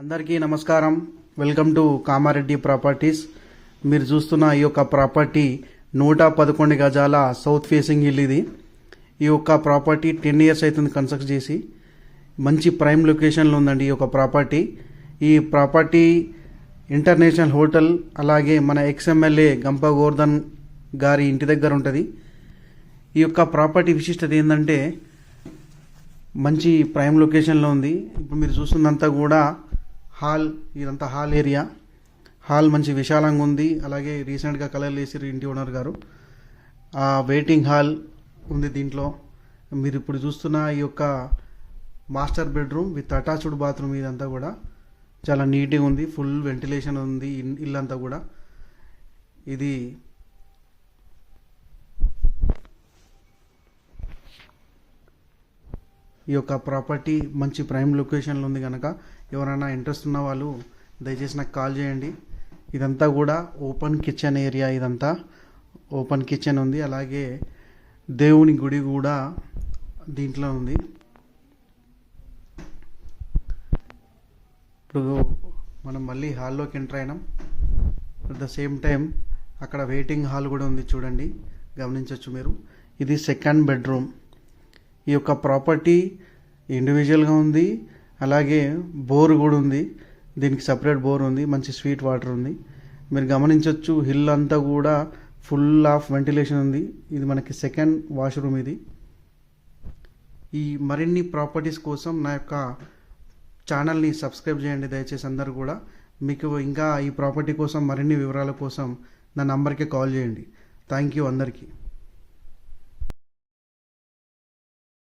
అందరికీ నమస్కారం. Welcome to Kamareddy properties. మీరు చూస్తున్న ఈ యొక్క ప్రాపర్టీ నూట పదకొండు గజాల సౌత్ ఫేసింగ్ ఇల్లు ఇది. ఈ యొక్క ప్రాపర్టీ టెన్ ఇయర్స్ అవుతుంది కన్స్ట్రక్ట్ చేసి. మంచి ప్రైమ్ లొకేషన్లో ఉందండి ఈ యొక్క ప్రాపర్టీ. ఈ ప్రాపర్టీ ఇంటర్నేషనల్ హోటల్ అలాగే మన ఎక్స్ఎమ్మెల్యే గంపగోర్ధన్ గారి ఇంటి దగ్గర ఉంటుంది. ఈ యొక్క ప్రాపర్టీ విశిష్టత ఏంటంటే మంచి ప్రైమ్ లొకేషన్లో ఉంది. ఇప్పుడు మీరు చూస్తున్నంతా కూడా హాల్ ఇదంతా హాల్ ఏరియా. హాల్ మంచి విశాలంగా ఉంది. అలాగే రీసెంట్గా కలర్ వేసిరు ఇంటి ఓనర్ గారు. ఆ వెయిటింగ్ హాల్ ఉంది దీంట్లో. మీరు ఇప్పుడు చూస్తున్న ఈ యొక్క master bedroom with attached bathroom ఇదంతా కూడా చాలా నీట్గా ఉంది. ఫుల్ వెంటిలేషన్ ఉంది ఇల్లంతా కూడా. ఇది ఈ యొక్క ప్రాపర్టీ మంచి ప్రైమ్ లొకేషన్లో ఉంది కనుక ఎవరైనా ఇంట్రెస్ట్ ఉన్న వాళ్ళు దయచేసి నాకు కాల్ చేయండి. ఇదంతా కూడా ఓపెన్ కిచెన్ ఏరియా ఇదంతా. ఓపెన్ కిచెన్ ఉంది. అలాగే దేవుని గుడి కూడా దీంట్లో ఉంది. ఇప్పుడు మనం మళ్ళీ హాల్లోకి ఎంటర్ అయినాం. అట్ ద సేమ్ టైం అక్కడ వెయిటింగ్ హాల్ కూడా ఉంది చూడండి. గమనించవచ్చు మీరు. ఇది సెకండ్ బెడ్రూమ్ ఈ యొక్క ప్రాపర్టీ ఇండివిజువల్గా ఉంది. అలాగే బోర్ కూడా ఉంది. దీనికి సపరేట్ బోర్ ఉంది. మంచి స్వీట్ వాటర్ ఉంది. మీరు గమనించవచ్చు హిల్ అంతా కూడా ఫుల్ ఆఫ్ వెంటిలేషన్ ఉంది. ఇది మనకి సెకండ్ వాష్రూమ్ ఇది. ఈ మరిన్ని ప్రాపర్టీస్ కోసం నా యొక్క ఛానల్ని సబ్స్క్రైబ్ చేయండి దయచేసి అందరు కూడా. మీకు ఇంకా ఈ ప్రాపర్టీ కోసం మరిన్ని వివరాల కోసం నా నంబర్కి కాల్ చేయండి. థ్యాంక్ యూ అందరికీ.